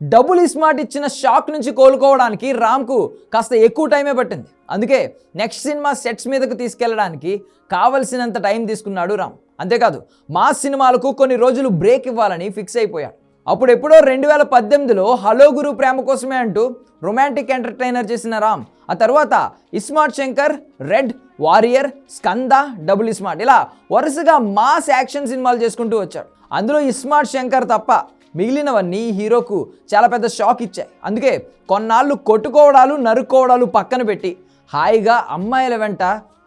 Double smart ఇచ్చిన shock నుంచి కోలుకోవడానికి రామ్కు కాస్త ఎక్కువ టైమే పట్టింది. అందుకే నెక్స్ట్ సినిమా సెట్స్ మీదకు తీసుకెళ్ళడానికి కావలసినంత టైం తీసుకున్నాడు రామ్. అంతేకాదు మా సినిమాలకు కొన్ని రోజులు బ్రేక్ ఇవ్వాలని ఫిక్స్ అయిపోయాడు. అప్పుడు ఎప్పుడో రెండు వేల పద్దెనిమిదిలో హలో గురు ప్రేమ కోసమే అంటూ రొమాంటిక్ ఎంటర్టైనర్ చేసిన రామ్. ఆ తర్వాత ismart Shankar red warrior Skanda double ismart ఇలా వరుసగా మాస్ యాక్షన్ సినిమాలు చేసుకుంటూ వచ్చాడు. అందులో ఇస్మార్ట్ శంకర్ తప్ప మిగిలినవన్నీ హీరోకు చాలా పెద్ద షాక్ ఇచ్చాయి. అందుకే కొన్నాళ్ళు కొట్టుకోవడాలు నరుక్కోవడాలు పక్కన పెట్టి హాయిగా అమ్మాయిల వెంట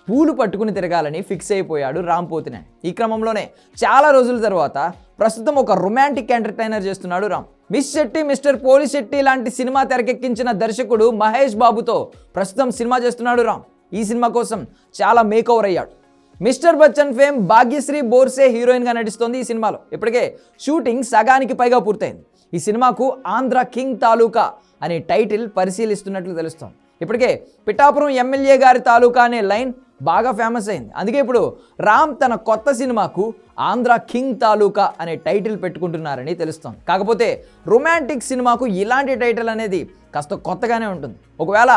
పూలు పట్టుకుని తిరగాలని ఫిక్స్ అయిపోయాడు రామ్ పోతినేని. ఈ క్రమంలోనే చాలా రోజుల తర్వాత ప్రస్తుతం ఒక రొమాంటిక్ ఎంటర్టైనర్ చేస్తున్నాడు రామ్. మిస్ శెట్టి మిస్టర్ పోలి శెట్టి లాంటి సినిమా తెరకెక్కించిన దర్శకుడు మహేష్ బాబుతో ప్రస్తుతం సినిమా చేస్తున్నాడు రామ్. ఈ సినిమా కోసం చాలా మేకవర్ అయ్యాడు. మిస్టర్ బచ్చన్ ఫేమ్ భాగ్యశ్రీ బోర్సే హీరోయిన్గా నటిస్తోంది ఈ సినిమాలో. ఇప్పటికే షూటింగ్ సగానికి పైగా పూర్తయింది. ఈ సినిమాకు ఆంధ్ర కింగ్ తాలూకా అనే టైటిల్ పరిశీలిస్తున్నట్లు తెలుస్తోంది. ఇప్పటికే పిఠాపురం ఎమ్మెల్యే గారి తాలూకా అనే లైన్ బాగా ఫేమస్ అయింది. అందుకే ఇప్పుడు రామ్ తన కొత్త సినిమాకు ఆంధ్ర కింగ్ తాలూకా అనే టైటిల్ పెట్టుకుంటున్నారని తెలుస్తోంది. కాకపోతే రొమాంటిక్ సినిమాకు ఇలాంటి టైటిల్ అనేది కాస్త కొత్తగానే ఉంటుంది. ఒకవేళ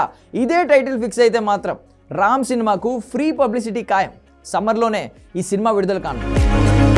ఇదే టైటిల్ ఫిక్స్ అయితే మాత్రం రామ్ సినిమాకు ఫ్రీ పబ్లిసిటీ ఖాయం. సమ్మర్లోనే ఈ సినిమా విడుదల కానుంది.